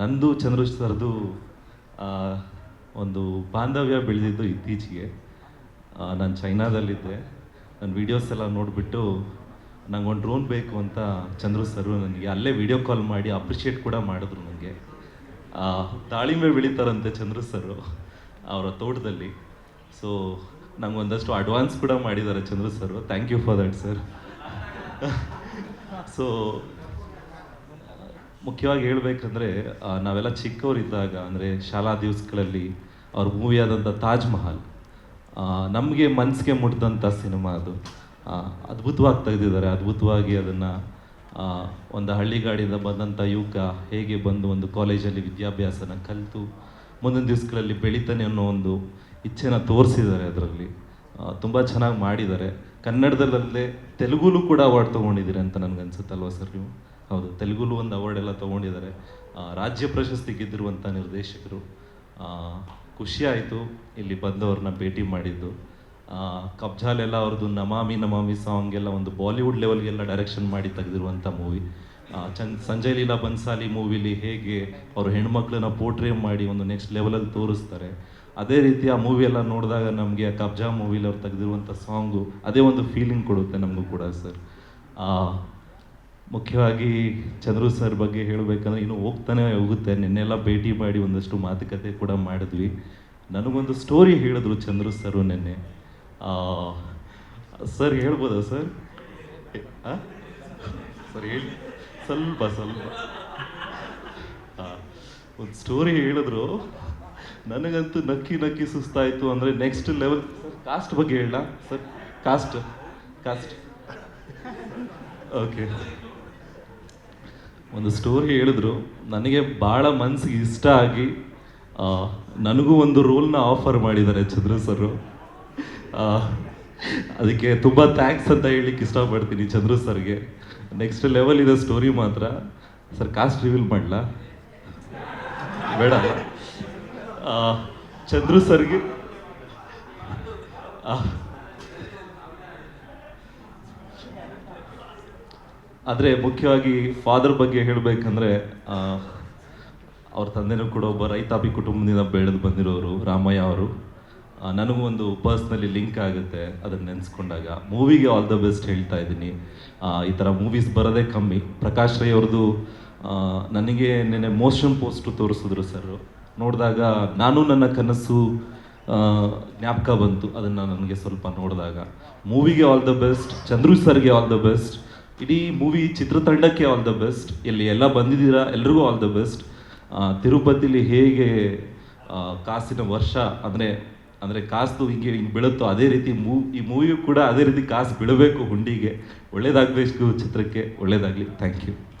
ನಂದು ಚಂದ್ರು ಸರ್ದು ಒಂದು ಬಾಂಧವ್ಯ ಬೆಳೆದಿದ್ದು ಇತ್ತೀಚೆಗೆ. ನಾನು ಚೈನಾದಲ್ಲಿದ್ದೆ. ನನ್ನ ವೀಡಿಯೋಸ್ ಎಲ್ಲ ನೋಡಿಬಿಟ್ಟು ನಂಗೆ ಒಂದು ಡ್ರೋನ್ ಬೇಕು ಅಂತ ಚಂದ್ರು ಸರ್ ನನಗೆ ಅಲ್ಲೇ ವಿಡಿಯೋ ಕಾಲ್ ಮಾಡಿ ಅಪ್ರಿಷಿಯೇಟ್ ಕೂಡ ಮಾಡಿದ್ರು ನನಗೆ ದಾಳಿಂಬೆ ಬೆಳೀತಾರಂತೆ ಚಂದ್ರು ಸರ್ ಅವರ ತೋಟದಲ್ಲಿ. ಸೊ ನಂಗೆ ಒಂದಷ್ಟು ಅಡ್ವಾನ್ಸ್ ಕೂಡ ಮಾಡಿದ್ದಾರೆ Chandru sir thank you for that sir so ಮುಖ್ಯವಾಗಿ ಹೇಳಬೇಕಂದ್ರೆ ನಾವೆಲ್ಲ ಚಿಕ್ಕವರಿದ್ದಾಗ, ಅಂದರೆ ಶಾಲಾ ದಿವಸಗಳಲ್ಲಿ ಅವ್ರ ಮೂವಿ ಆದಂಥ ತಾಜ್ ಮಹಲ್ ನಮಗೆ ಮನಸ್ಸಿಗೆ ಮುಟ್ಟಿದಂಥ ಸಿನಿಮಾ ಅದು. ಅದ್ಭುತವಾಗಿ ತೆಗೆದಿದ್ದಾರೆ. ಅದ್ಭುತವಾಗಿ ಅದನ್ನು ಒಂದು ಹಳ್ಳಿಗಾಡಿಂದ ಬಂದಂಥ ಯುವಕ ಹೇಗೆ ಬಂದು ಒಂದು ಕಾಲೇಜಲ್ಲಿ ವಿದ್ಯಾಭ್ಯಾಸನ ಕಲಿತು, ಮುಂದಿನ ದಿವಸಗಳಲ್ಲಿ ಬೆಳೀತಾನೆ ಅನ್ನೋ ಒಂದು ಇಚ್ಛೆನ ತೋರಿಸಿದ್ದಾರೆ ಅದರಲ್ಲಿ. ತುಂಬ ಚೆನ್ನಾಗಿ ಮಾಡಿದ್ದಾರೆ. ಕನ್ನಡದಲ್ಲೇ ತೆಲುಗುಲು ಕೂಡ ಅವಾರ್ಡ್ ತೊಗೊಂಡಿದ್ದೀರಿ ಅಂತ ನನಗನ್ಸುತ್ತಲ್ವ ಸರ್ ನೀವು? ಹೌದು, ತೆಲುಗುಲು ಒಂದು ಅವಾರ್ಡ್ ಎಲ್ಲ ತೊಗೊಂಡಿದ್ದಾರೆ. ರಾಜ್ಯ ಪ್ರಶಸ್ತಿ ಗೆದ್ದಿರುವಂಥ ನಿರ್ದೇಶಕರು. ಖುಷಿಯಾಯಿತು ಇಲ್ಲಿ ಬಂದವ್ರನ್ನ ಭೇಟಿ ಮಾಡಿದ್ದು. ಕಬ್ಜಾಲ್ ಎಲ್ಲ ಅವ್ರದ್ದು ನಮಾಮಿ ನಮಾಮಿ ಸಾಂಗ್ ಎಲ್ಲ ಒಂದು ಬಾಲಿವುಡ್ ಲೆವೆಲ್ಗೆಲ್ಲ ಡೈರೆಕ್ಷನ್ ಮಾಡಿ ತೆಗೆದಿರುವಂಥ ಮೂವಿ ಚನ್, ಸಂಜಯ್ ಲೀಲಾ ಬನ್ಸಾಲಿ ಮೂವಿಲಿ ಹೇಗೆ ಅವರು ಹೆಣ್ಮಕ್ಳನ್ನ ಪೋರ್ಟ್ರೇ ಮಾಡಿ ಒಂದು ನೆಕ್ಸ್ಟ್ ಲೆವೆಲಲ್ಲಿ ತೋರಿಸ್ತಾರೆ. ಅದೇ ರೀತಿ ಆ ಮೂವಿ ಎಲ್ಲ ನೋಡಿದಾಗ ನಮಗೆ ಆ ಕಬ್ಜಾ ಮೂವಿಲಿ ಅವ್ರು ತೆಗೆದಿರುವಂಥ ಸಾಂಗು ಅದೇ ಒಂದು ಫೀಲಿಂಗ್ ಕೊಡುತ್ತೆ ನಮಗೂ ಕೂಡ ಸರ್ ಮುಖ್ಯವಾಗಿ ಚಂದ್ರು ಸರ್ ಬಗ್ಗೆ ಹೇಳಬೇಕಂದ್ರೆ ಇನ್ನು ಹೋಗ್ತಾನೆ ಹೋಗುತ್ತೆ. ನಿನ್ನೆಲ್ಲ ಭೇಟಿ ಮಾಡಿ ಒಂದಷ್ಟು ಮಾತುಕತೆ ಕೂಡ ಮಾಡಿದ್ವಿ. ನನಗೊಂದು ಸ್ಟೋರಿ ಹೇಳಿದ್ರು ಚಂದ್ರು ಸರು ನಿನ್ನೆ. ಸರ್ ಹೇಳ್ಬೋದಾ ಸರ್? ಸರ್ ಹೇಳಿ. ಸ್ವಲ್ಪ ಸ್ವಲ್ಪ. ಒಂದು ಸ್ಟೋರಿ ಹೇಳಿದ್ರು. ನನಗಂತೂ ನಕ್ಕಿ ನಕ್ಕಿ ಸುಸ್ತಾಯಿತು ಅಂದರೆ ನೆಕ್ಸ್ಟ್ ಲೆವೆಲ್ ಕಾಸ್ಟ್ ಬಗ್ಗೆ ಹೇಳ ಸರ್ ಕಾಸ್ಟ್ ಕಾಸ್ಟ್ ಓಕೆ ಒಂದು ಸ್ಟೋರಿ ಹೇಳಿದ್ರು, ನನಗೆ ಭಾಳ ಮನಸ್ಸಿಗೆ ಇಷ್ಟ ಆಗಿ ನನಗೂ ಒಂದು ರೋಲ್ನ ಆಫರ್ ಮಾಡಿದ್ದಾರೆ ಚಂದ್ರ ಸರ್ ಅದಕ್ಕೆ ತುಂಬ ಥ್ಯಾಂಕ್ಸ್ ಅಂತ ಹೇಳಲಿಕ್ಕೆ ಇಷ್ಟಪಡ್ತೀನಿ ಚಂದ್ರು ಸರ್ಗೆ ನೆಕ್ಸ್ಟ್ ಲೆವೆಲ್ ಇದೆ ಸ್ಟೋರಿ ಮಾತ್ರ ಸರ್ ಕಾಸ್ಟ್ ರಿವೀಲ್ ಮಾಡಲ? ಬೇಡ. ಚಂದ್ರು ಸರ್ಗೆ ಆದರೆ ಮುಖ್ಯವಾಗಿ ಫಾದರ್ ಬಗ್ಗೆ ಹೇಳಬೇಕಂದ್ರೆ ಅವ್ರ ತಂದೆನೂ ಕೂಡ ಒಬ್ಬ ರೈತಾಪಿ ಕುಟುಂಬದಿಂದ ಬೆಳೆದು ಬಂದಿರೋರು ರಾಮಯ್ಯ ಅವರು. ನನಗೂ ಒಂದು ಪರ್ಸ್ನಲಿ ಲಿಂಕ್ ಆಗುತ್ತೆ ಅದನ್ನು ನೆನೆಸ್ಕೊಂಡಾಗ. ಮೂವಿಗೆ ಆಲ್ ದ ಬೆಸ್ಟ್ ಹೇಳ್ತಾ ಇದ್ದೀನಿ. ಈ ಥರ ಮೂವೀಸ್ ಬರೋದೇ ಕಮ್ಮಿ. ಪ್ರಕಾಶ್ ರೈ ಅವ್ರದ್ದು ನನಗೆ ನೆನೆ ಮೋಷನ್ ಪೋಸ್ಟ್ ತೋರಿಸಿದ್ರು ಸರ್ ನೋಡಿದಾಗ ನಾನು ನನ್ನ ಕನಸು ಜ್ಞಾಪಕ ಬಂತು. ಅದನ್ನು ನನಗೆ ಸ್ವಲ್ಪ ನೋಡಿದಾಗ. ಮೂವಿಗೆ ಆಲ್ ದ ಬೆಸ್ಟ್ ಚಂದ್ರು ಸರ್ಗೆ ಆಲ್ ದ ಬೆಸ್ಟ್ ಇಡೀ ಮೂವಿ ಚಿತ್ರತಂಡಕ್ಕೆ ಆಲ್ ದ ಬೆಸ್ಟ್ ಇಲ್ಲಿ ಎಲ್ಲ ಬಂದಿದ್ದೀರಾ? ಎಲ್ರಿಗೂ ಆಲ್ ದ ಬೆಸ್ಟ್ ತಿರುಪತಿಲಿ ಹೇಗೆ ಕಾಸಿನ ವರ್ಷ, ಅಂದರೆ ಅಂದರೆ ಕಾಸು ಹಿಂಗೆ ಹಿಂಗೆ ಬೀಳುತ್ತೋ ಅದೇ ರೀತಿ ಮೂ, ಈ ಮೂವಿಯು ಕೂಡ ಅದೇ ರೀತಿ ಕಾಸು ಬೀಳಬೇಕು ಹುಂಡಿಗೆ. ಒಳ್ಳೇದಾಗಬೇಕು ಚಿತ್ರಕ್ಕೆ ಒಳ್ಳೇದಾಗಲಿ. Thank you